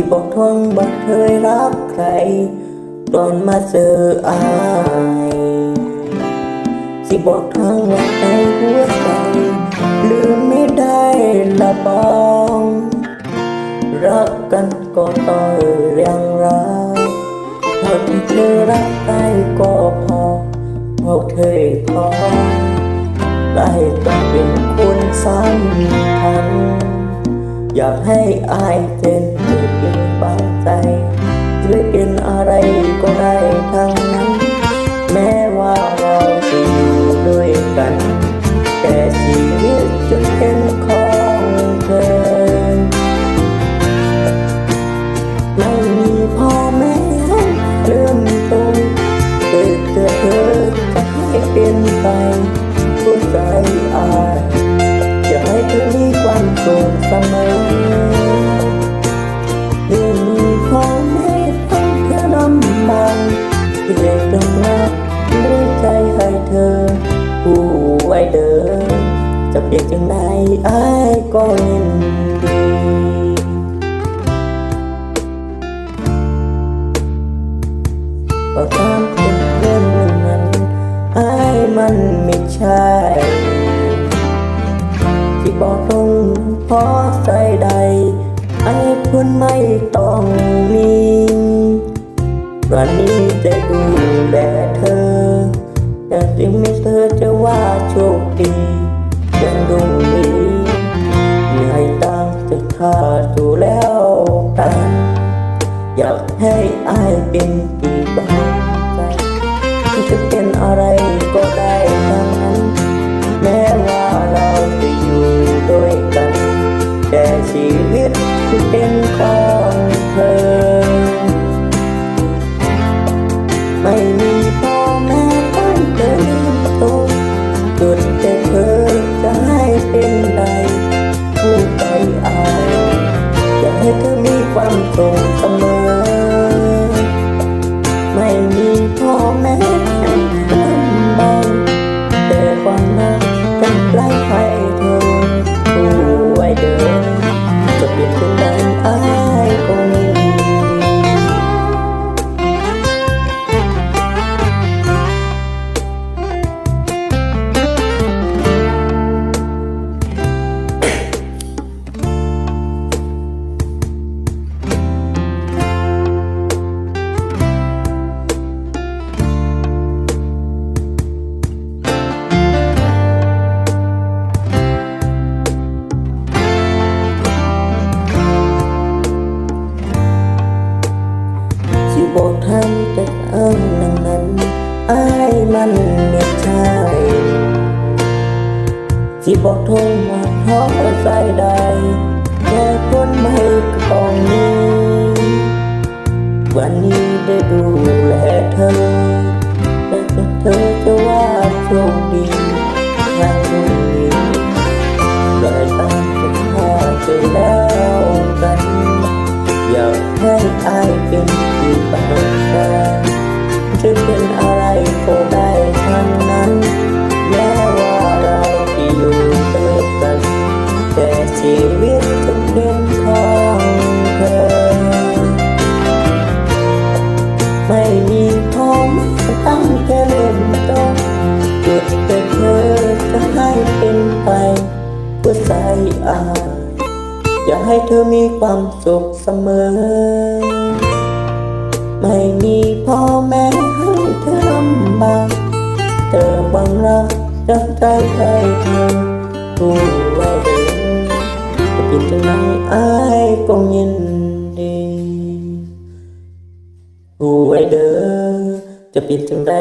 ที่บอกทวงบอกเคยรักใคร ตอนมาเจออายสิบอกทางว่าในหัวใจลืมไม่ได้ละบองรักกันก็ต่อยยังรักเท่าที่เธอรักได้ก็พอเพราะเคยพอได้ต้องเป็นคนสำคัญอยากให้อายเป็น บางใจจะเป็นอะไรก็ได้ทั้งนั้น แม้ว่าเราจะอยู่ด้วยกัน แต่ชีวิตจะเป็นของเธอ ไม่มีพ่อแม่เริ่มต้นเกิดเจอเธอจะให้เป็นไปผู้ใจอายอยากให้เธอมีความสุขเสมอ ไว้เดินจะเปลี่ยนจังใดอายก็ยินดีก็ตามเป็นเรื่องนั้นไอ้มันไม่ใช่ ที่บอกตรงเพราะใจใดไอ้คุณไม่ต้องมีวันนี้จะดูแลเธ อแต่สิ่งไม่เธอจะว่าโชคดียังดุงดีมีให้ตั้งจะขาดดูแล้วกันอยากให้อายเป็นที่บ้าใจที่จะเป็นอะไรก็ได้ทั้งนั้น แม้ว่าเราจะอยู่ด้วยกัน แต่ชีวิตที่เป็นของเธอ วามสุขเสมอ บอกท่านแต่เอิ้งนั้นนั้นอายมันไม่ใช่ที่บอกทงว่าท้องใจใดแค่คนไม่กองนี้ วันนี้ได้ดูแลเธอ เพื่อใจอายอยากให้เธอมีความสุขเสมอ ไม่มีพ่อแม่ให้เธอลำบากเธอบังรักจังใจให้เธอผู้ไว้เดินจะเป็นจังไงอายก็ยินดีผู้ไว้เดินจะเป็นจังได